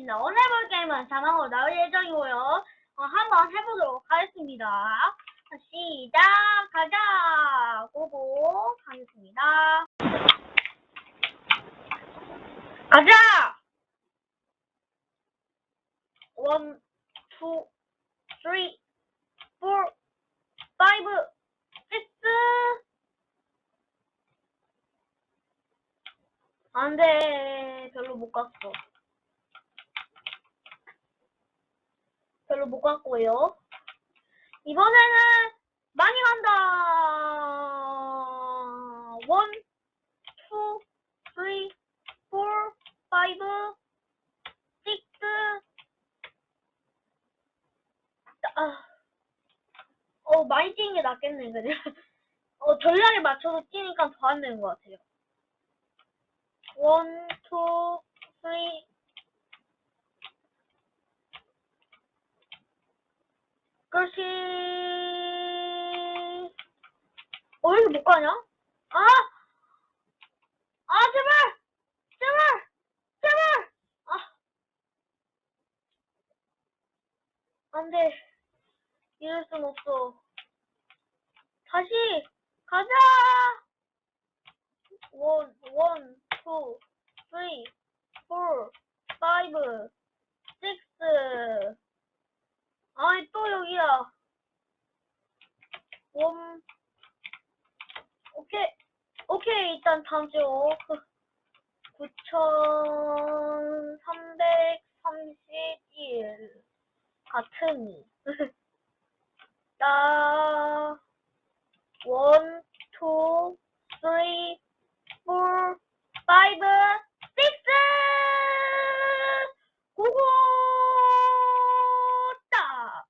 반갑습니다. 오늘 해볼 게임은 자막으로 나올 예정이고요. 어, 한번 해보도록 하겠습니다. 시작! 가자! 고고! 하겠습니다. 가자! 원, 투, 쓰리, 포, 파이브, 식스! 안 돼. 별로 못 갔어. 별로 못 갔고요. 이번에는 많이 간다. 원, 투, 쓰리, 포, 파이브, 식스. 아, 어, 많이 뛰는 게 낫겠네, 그냥. 어, 전략에 맞춰서 뛰니까 더 안 되는 것 같아요. 원, 투, 쓰리. 어, 왜 이렇게 못 가냐? 아! 아, 제발! 제발! 제발! 아. 안 돼. 이럴 순 없어. 다시! 가자! 원, 원, 투, 쓰리, 포, 파이브, 식스. 아이, 또 여기야. 원, 오케이. 오케이, 일단 다음 주 9,331 같으니. 나, 원, 투, 쓰리, four, five, six. 고고! 따!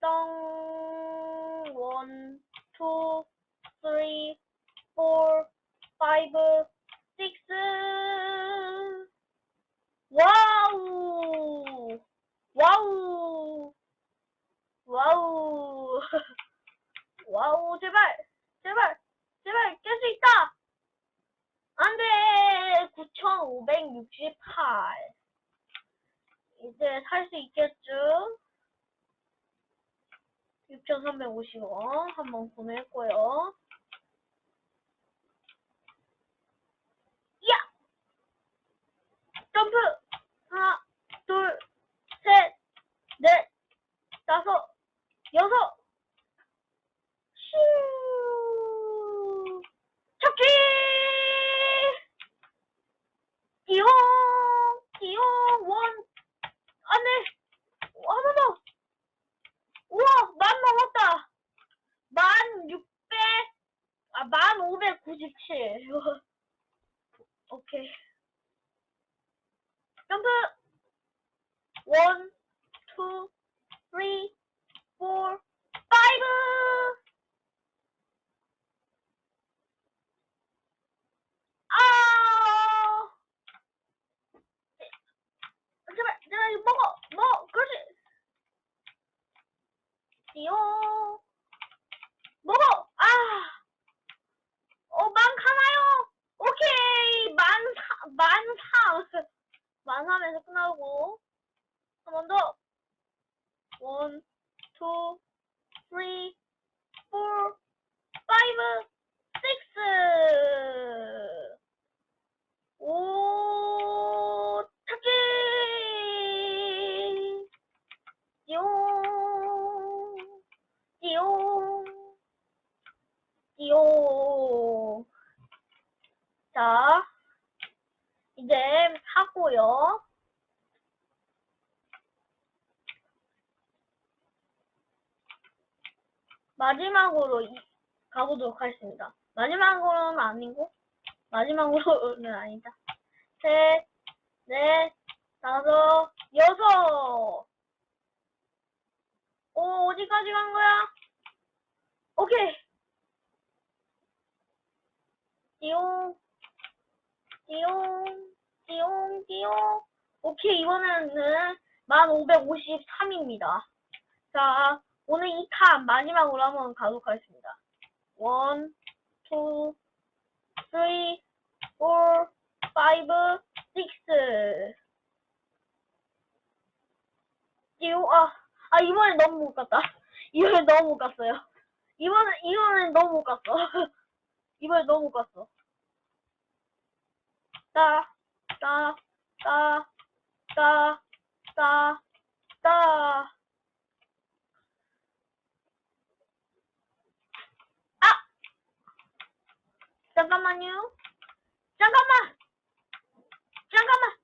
똥, one, two, three, four, five, six. 와우! 와우! 와우. 와우, 제발. 제발. 제발, 깰 수 있다. 안 돼. 9,568. 이제 살 수 있겠죠? 6,350원 한번 구매했고요. 야! 점프! 하나, 둘, 셋, 넷, 다섯, 여섯, 슈, 척기, 띠용, 띠용, 원, 안 돼, 하나 더, 우와, 만 넘었다, 만 육백, 아, 만 오백구십칠, 오케이, 점프, 원, 투, three, four, five. 아! 제발, 제발 이거 먹어, 먹어, 그렇지. 띠용. 먹어. 아. 어, 만 가나요? 오케이, 만 사, 만 삼, 만 삼에서 끝나고 한 번 더. One, two, three, four, five, six. 오, 찾기! 띠용, 띠용, 띠용. 자, 이제 하고요. 마지막으로 이- 가보도록 하겠습니다. 마지막으로는 아니고, 마지막으로는 아니다. 셋, 넷, 다섯, 여섯! 오, 어디까지 간 거야? 오케이! 띠용, 띠용, 띠용, 띠용. 오케이, 이번에는 1553입니다. 자, 오늘 이칸 마지막으로 한번 가도록 하겠습니다. 원, 투, three, four, five, six. 이거, 아, 아, 이번에 너무 못 갔다. 이번에 너무 못 갔어요. 이번에, 이번엔 너무 못 갔어. 이번에 너무 못 갔어. 따, 따, 따, 따, 따, 따. 아! 잠깐만요. 잠깐만! 잠깐만!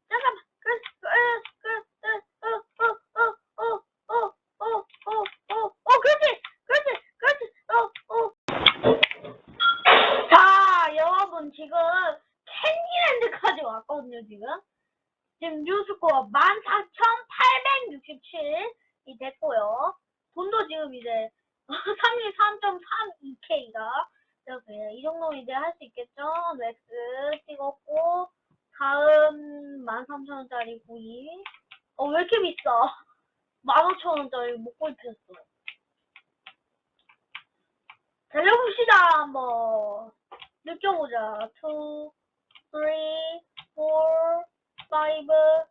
neighbor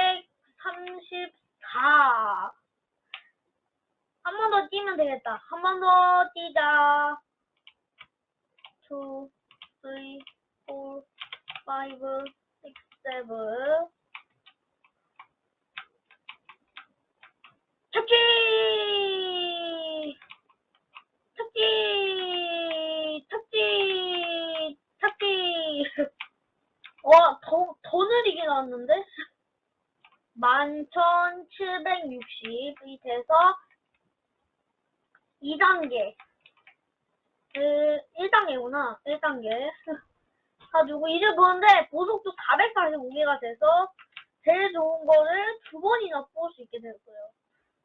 12,534. 한 번 더 뛰면 되겠다. 한 번 더 뛰자. 2, 3, 4, 5, 6, 7. 착지! 착지! 착지! 착지! 와, 더, 더 느리게 나왔는데? 11,760이 돼서 2단계. 그, 1단계구나. 1단계. 가지고 이제 보는데 보석도 445개가 돼서 제일 좋은 거를 두 번이나 뽑을 수 있게 되었어요.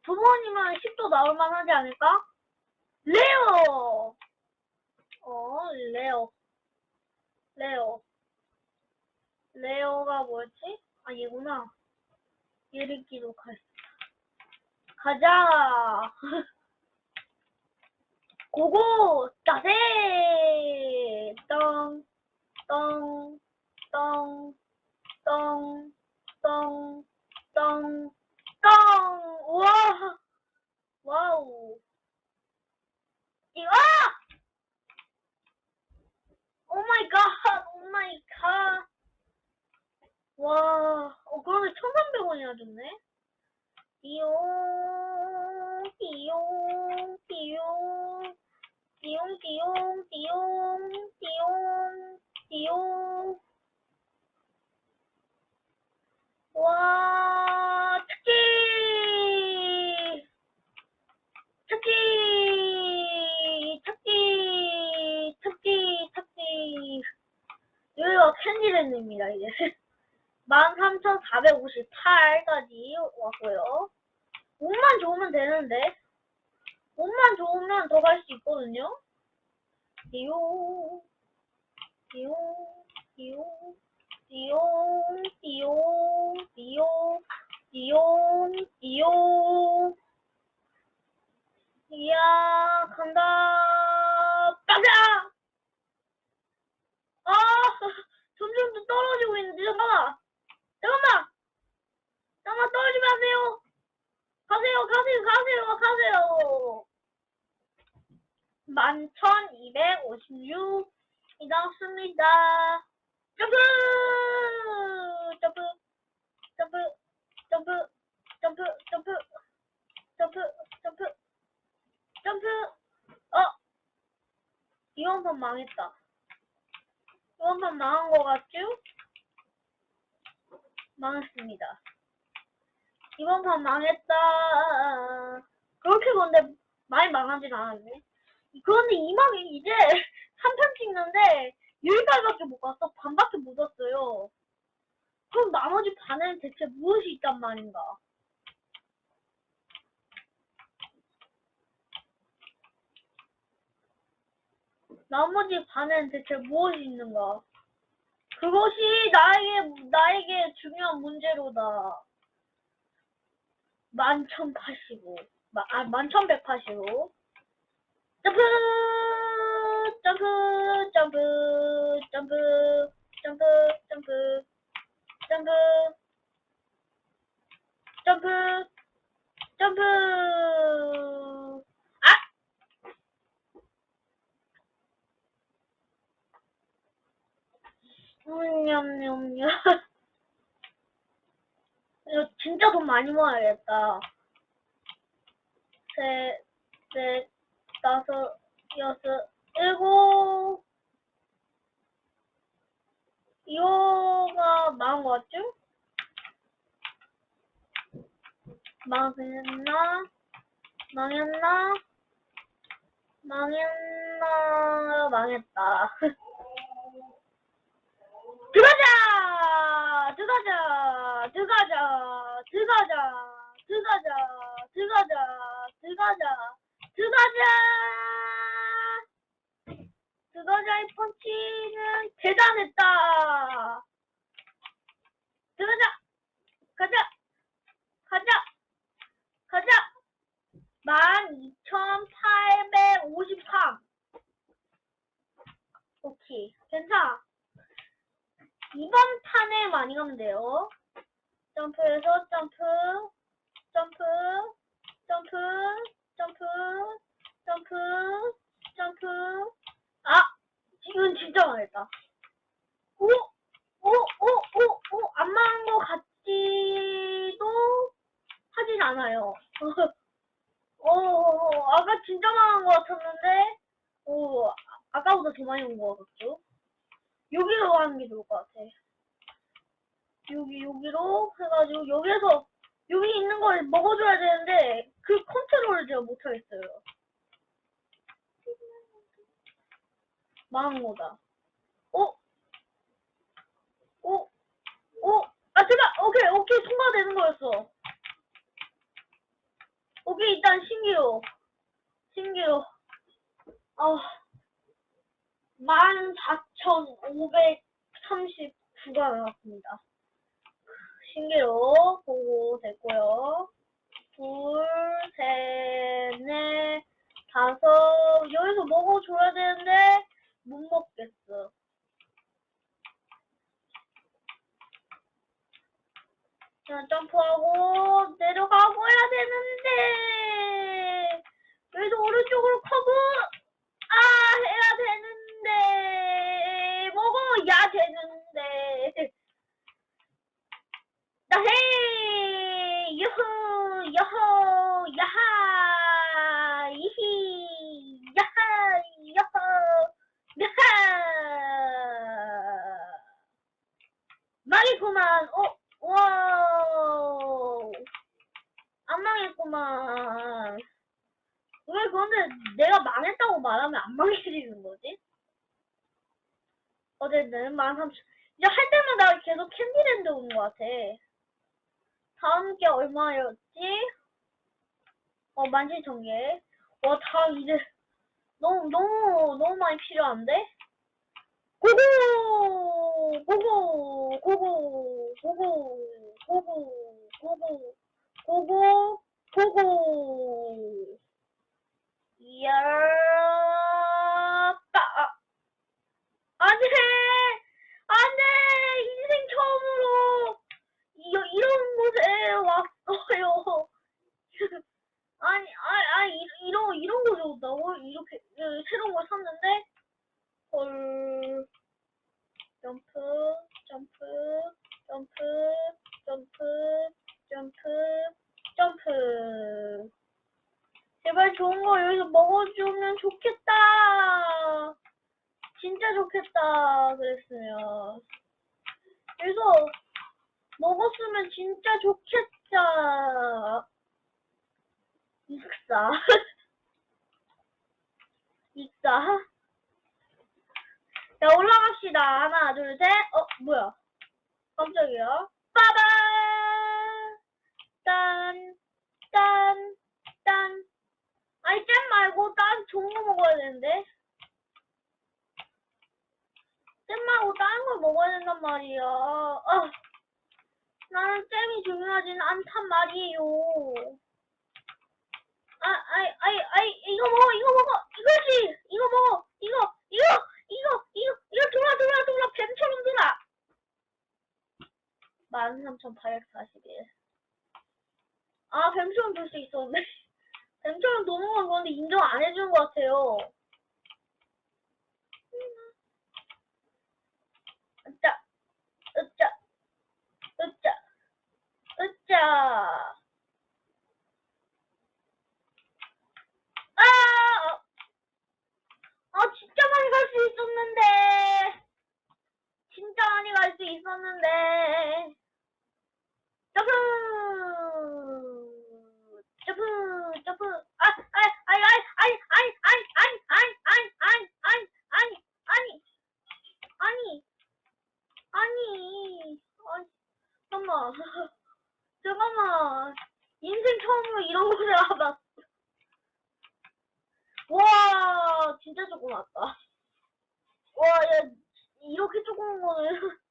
두 번이면 10도 나올만 하지 않을까? 레오! 어, 레오. 레오. 레오가 뭐였지? 아, 얘구나. 얘를 기록하겠습니다. 가자! 고고! 자세! 똥, 똥, 똥, 똥, 똥, 똥, 똥! 우와! 와우! 이거! 오 마이 갓! 오 마이 갓! 와, 어, 그러면 1,300원이나 줬네? 띠용, 띠용, 띠용, 띠용, 띠용, 띠용, 띠용, 띠용. 와, 특기! 특기! 특기! 특기! 특기! 여기가 캔디랜드입니다, 이제. 13,458까지 왔고요. 옷만 좋으면 되는데. 옷만 좋으면 더 갈 수 있거든요. 띠용, 띠용, 띠용, 띠용, 띠용, 띠용, 띠용, 띠용. 이야, 간다. 빠자! 아, 점점 더 떨어지고 있는데, 잠깐만. 잠깐만! 잠깐만, 떨어지 마세요! 가세요, 가세요, 가세요, 가세요! 11,256이 나왔습니다. 점프! 점프! 점프! 점프! 점프! 점프! 점프! 점프! 점프! 어! 이번 판 망했다. 이번 판 망한 거 같죠? 망했습니다. 이번 판 망했다. 그렇게 근데 많이 망하진 않았네. 그런데 이망이 이제 3편 찍는데 여기까지밖에 못 갔어. 반밖에 못 왔어요. 그럼 나머지 반은 대체 무엇이 있단 말인가? 나머지 반은 대체 무엇이 있는가? 그것이 나에게, 나에게 중요한 문제로다. 만천팔십오. 마, 아, 만천백팔십오. 점프! 점프! 점프! 점프! 점프! 점프! 점프! 점프! 점프! 아! 냠냠냠. 이거 진짜 돈 많이 모아야겠다. 셋, 넷, 다섯, 여섯, 일곱. 것 같죠? 망했나? 망했나? 망했나? 망했다. 들어가자! 들어가자! 들어가자! 들어가자! 들어가자! 들어가자! 들어가자! 들어가자! 들어가자의 펀치는 대단했다! 들어가자! 가자! 가자! 가자! 12,853 오케이 괜찮아 이번 판에 많이 가면 돼요. 점프해서 점프, 점프, 점프, 점프, 점프, 점프. 아! 지금 진짜 망했다. 오! 오! 오! 오! 오! 안 망한 것 같지도 하진 않아요. 오, 아까 진짜 망한 것 같았는데, 오, 아까보다 더 많이 온 것 같죠? 여기로 가는 게 좋을 것 같아. 여기, 여기로 해가지고, 여기에서, 여기 있는 걸 먹어줘야 되는데, 그 컨트롤을 제가 못하겠어요. 망한 거다. 어? 어? 어? 아, 제가, 오케이, 오케이, 통과되는 거였어. 오케이, 일단 신기로. 신기로. 아. 14,539가 나왔습니다. 신기로 보고 됐고요. 둘, 셋, 넷, 다섯. 여기서 먹어줘야 되는데 못 먹겠어. 자, 점프하고 내려가고 해야 되는데 여기서 오른쪽으로 커브 아 해야 되는데 먹어야 되는데 나 헤이 유후 여호 야하 이히 야하 여호 야하 망했구만 어 와우 안 망했구만 왜 그런데 내가 망했다고 말하면 안 망해지는 거지? 어쨌든 만 삼천 이제 할 때마다 계속 캔디랜드 오는 것 같아. 다음 게 얼마였지? 어 만칠천 개. 와다 이제 너무 너무 너무 많이 필요한데? 고고 고고 고고 고고 고고 고고 고고 고고 이야, 빠, 안 돼! 안 돼! 인생 처음으로, 이, 이런 곳에 왔어요. 아니, 아니, 아니, 이- 이런, 곳에 온다고? 이렇게, 어, 새로운 걸 샀는데? 헐. 점프, 점프, 점프, 점프, 점프, 점프. 제발 좋은 거 여기서 먹어주면 좋겠다. 진짜 좋겠다 그랬으면 그래서 먹었으면 진짜 좋겠다 익사 익사 자 올라갑시다. 하나 둘 셋 어 뭐야? 깜짝이야. 빠바 딴딴 딴. 아니 잼 말고 좋은 거 먹어야 되는데? 잼 말고 다른 걸 먹어야 된단 말이야. 아, 나는 잼이 중요하지는 않단 말이에요 아, 아이, 아이, 아이, 이거 먹어, 이거 먹어, 이거지, 이거 먹어, 이거, 이거, 이거, 이거, 이거 돌아, 돌아, 돌아, 뱀처럼 돌아. 13,841. 아, 뱀처럼 돌 수 있었는데. 뱀처럼 도는 건 그런데 인정 안 해주는 것 같아요. 으짜, 으짜, 으짜, 으짜. 아! 아, 진짜 많이 갈 수 있었는데. 진짜 많이 갈 수 있었는데. 점프! 점프! 점프! 아, 아, 아이, 아이, 아이, 아이, 아이, 아이, 아이, 아이, 아이, 아이, 아니, 아니, 아니, 아니, 아니, 잠깐만. 잠깐만. 인생 처음으로 이런 거 잡았어. 와, 진짜 조금 왔다. 와, 야, 이렇게 조그만 거는.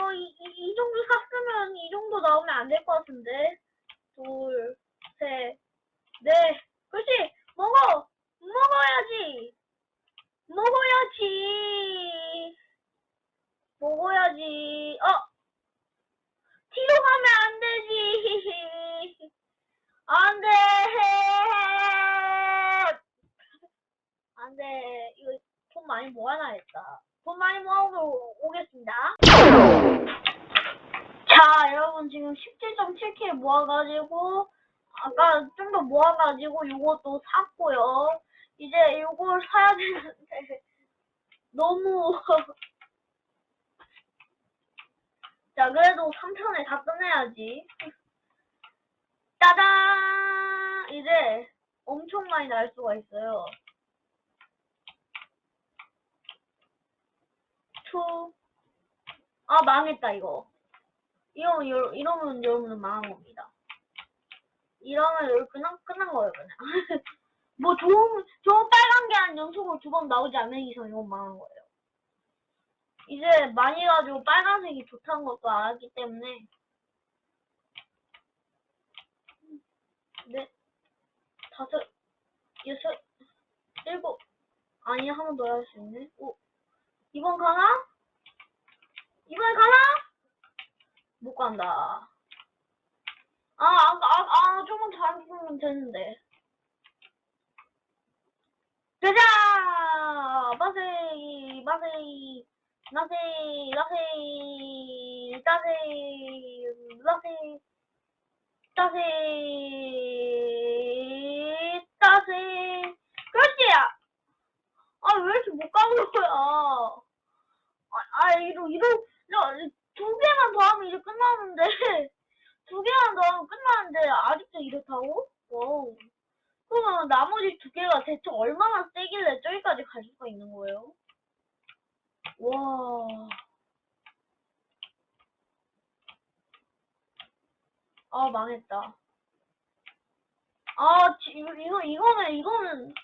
어, 이, 이, 이 정도 샀으면 이 정도 나오면 안 될 것 같은데. 둘, 셋, 넷. 그렇지! 먹어! 먹어야지! 먹어야지! 먹어야지. 어! 뒤로 가면 안 되지! 안 돼! 안 돼. 이거 돈 많이 모아놔야겠다. 돈 많이 모아오고 오겠습니다. 자, 여러분 지금 17.7K 모아가지고 아까 좀 더 모아가지고 요것도 샀고요. 이제 요걸 사야 되는데 너무 자, 그래도 3편에 다 끝내야지. 짜잔! 이제 엄청 많이 날 수가 있어요. 투. 아, 망했다, 이거. 이러면, 여- 이러면 여러분은 망한 겁니다. 이러면 여기 끝난, 끝난 거예요, 그냥. 뭐 좋은, 좋은 빨간 게 한 연속으로 두 번 나오지 않는 이상 이건 망한 거예요. 이제 많이 가지고 빨간색이 좋다는 것도 알았기 때문에. 네, 다섯, 여섯, 일곱. 아니, 한 번 더 할 수 있네. 오, 이번 가나? 이번에 가나? 못 간다. 아, 아, 아, 아, 조금 잘 부르면 되는데. 가자! 마세이, 마세이, 나세이, 나세이, 따세이, 나세이, 따세이, 따세이. 그렇지! 아, 왜 이렇게 못 가는 거야? 아, 아 이러, 이러, 이러, 두 개만 더 하면 이제 끝나는데. 두 개만 더 하면 끝나는데, 아직도 이렇다고? 와우. 그러면 나머지 두 개가 대체 얼마나 세길래 저기까지 갈 수가 있는 거예요? 와. 아, 망했다. 아, 지, 이거, 이거, 이거는, 이거는,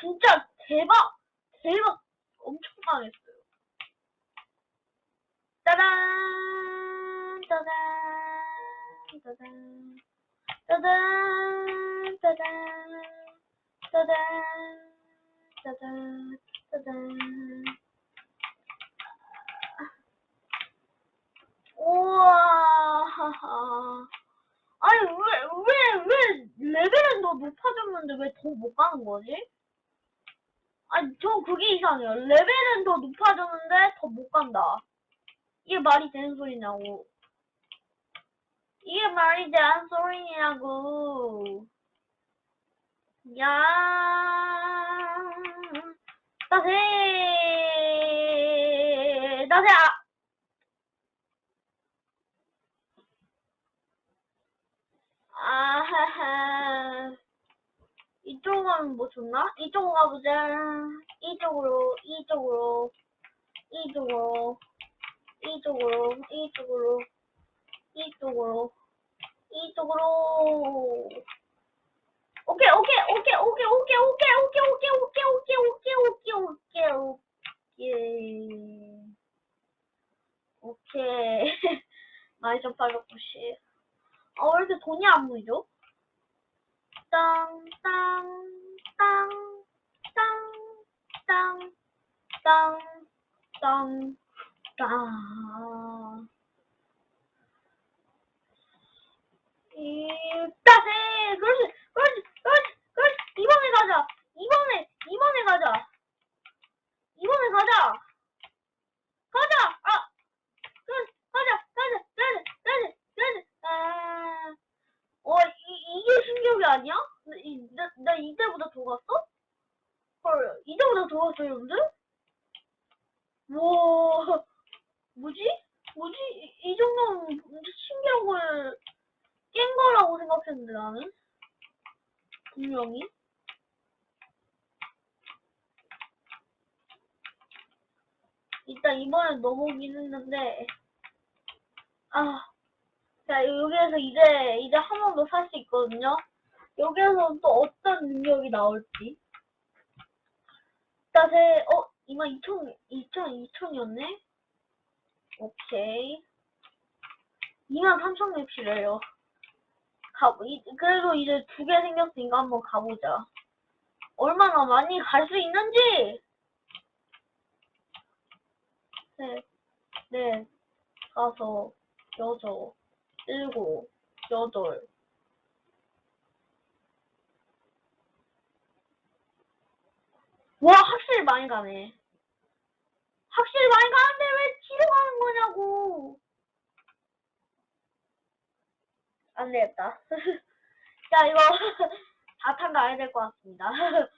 진짜 대박! 대박! 엄청 망했어요. 짜잔, 짜잔, 짜잔, 짜잔, 짜잔, 짜잔, 짜잔, 짜잔. 우와, 하하. 아니, 왜, 왜, 왜 레벨은 더 높아졌는데 왜 더 못 가는 거지? 아니, 저 그게 이상해요. 레벨은 더 높아졌는데 더 못 간다. 이게 말이 되는 소리냐고. 이게 말이 되는 소리냐고. 야, 나세, 나세, 아. 아하하. 이쪽은 뭐 좋나? 이쪽으로 가보자. 이쪽으로, 이쪽으로, 이쪽으로. 이쪽으로, 이쪽으로, 이쪽으로, 이쪽으로. 오케이, 오케이, 오케이, 오케이, 오케이, 오케이, 오케이, 오케이, 오케이, 오케이, 오케이, 오케이, 오케이, 오케이. 오케이. 많이 좀 빨갛고시. 아, 왜 이렇게 돈이 안 보이죠? 땅, 땅, 땅, 땅, 땅, 땅, 땅, 땅. 이, 따세! 그렇지, 그렇지, 그렇지, 그렇지! 이번에 가자! 이번에, 이번에 가자! 이번에 가자! 가자! 아! 그렇지, 가자, 가자, 가자, 가자, 가자! 아, 어, 이, 이게 신기록이 아니야? 나, 이, 나, 나 이때보다 더 갔어? 헐, 이때보다 더 갔어, 여러분들? 와, 뭐지? 뭐지? 이, 이 정도면 진짜 신기록을 깬 거라고 생각했는데, 나는? 분명히. 일단 이번엔 넘어오긴 했는데, 아, 자, 여기에서 이제, 이제 한 번 더 살 수 있거든요? 여기에서 또 어떤 능력이 나올지. 자세, 어, 22,000, 2,000, 2,000이었네? 오케이. 23,000개 필요해요. 가, 이, 그래도 이제 두 개 생겼으니까 한번 가보자. 얼마나 많이 갈 수 있는지! 셋, 넷, 다섯, 여섯, 일곱, 여덟. 와, 확실히 많이 가네. 확실히 많이 가는데 왜 뒤로 가는 거냐고. 안 되겠다. 자, 이거 다 탄 가야 될 것 같습니다.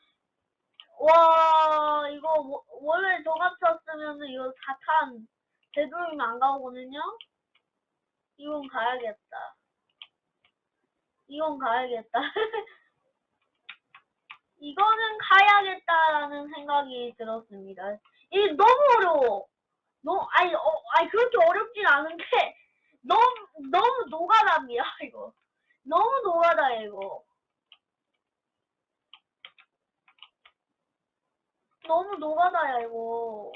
와, 이거 워- 원래 저 같았으면 이거 다탄 되도록이면 안 가거든요? 이건 가야겠다. 이건 가야겠다. 이거는 가야겠다라는 생각이 들었습니다. 이게 너무 어려워. 너무, 아니, 어, 아니, 그렇게 어렵진 않은데, 너무, 너무 노가다입니다, 이거. 너무 노가다, 이거. 너무 노가다야, 이거.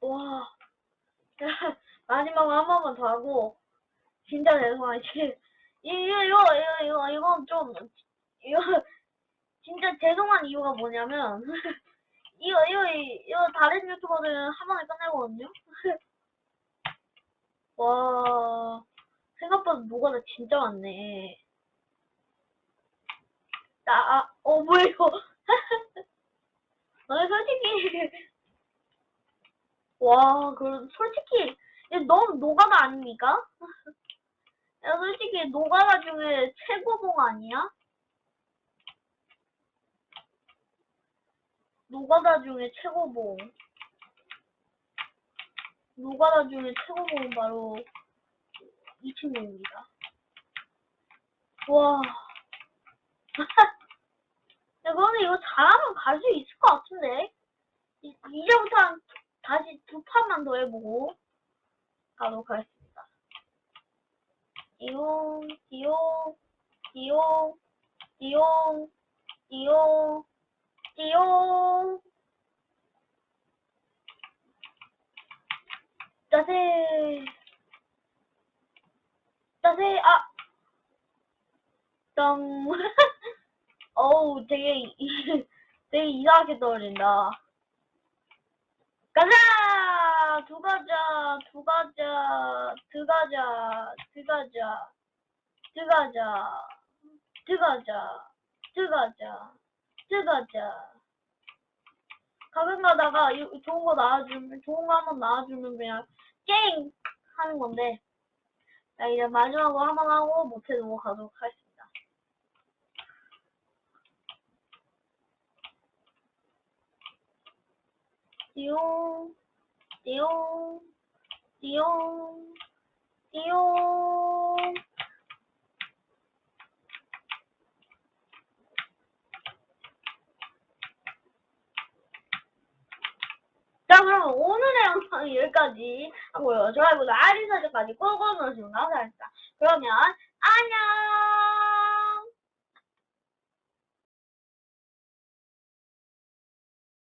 와. 마지막으로 한 번만 더 하고, 진짜 죄송하지. 이거, 이거, 이거, 이거, 좀, 이거, 진짜 죄송한 이유가 뭐냐면, 이거, 이거, 이거 다른 유튜버들은 한 번에 끝내거든요? 와, 생각보다 노가다 진짜 많네. 나, 아, 어, 뭐야, 이거. 아, 솔직히, 와, 그, 솔직히, 너무 노가다 아닙니까? 야, 솔직히, 노가다 중에 최고봉 아니야? 노가다 중에 최고봉. 노가다 중에 최고봉은 바로 이 친구입니다. 와. 야, 그런데 이거 잘하면 갈 수 있을 것 같은데? 이, 이제부터 한, 다시 두 판만 더 해보고 가도록 하겠습니다. 띠용, 띠용, 띠용, 띠용, 띠용, 띠용. 자세. 자세, 아. 점. 어우, 되게, 이- 되게 이상하게 떨어진다. 가자! 두 가자, 두 가자, 두 가자, 두 가자, 두 가자, 두 가자, 두 가자, 두 가자. 가끔 가다가 이- 좋은 거 나와주면, 좋은 거 한번 나와주면 그냥 게임 하는 건데. 자, 이제 마지막으로 한번 하고 못해도 가도록 하겠습니다. 띠용, 띠용, 띠용, 띠용. 자, 그럼 오늘의 영상은 여기까지 하고요. 좋아요보다 알림 설정까지 꾹꾹 누르시면 감사합니다. 그러면 안녕!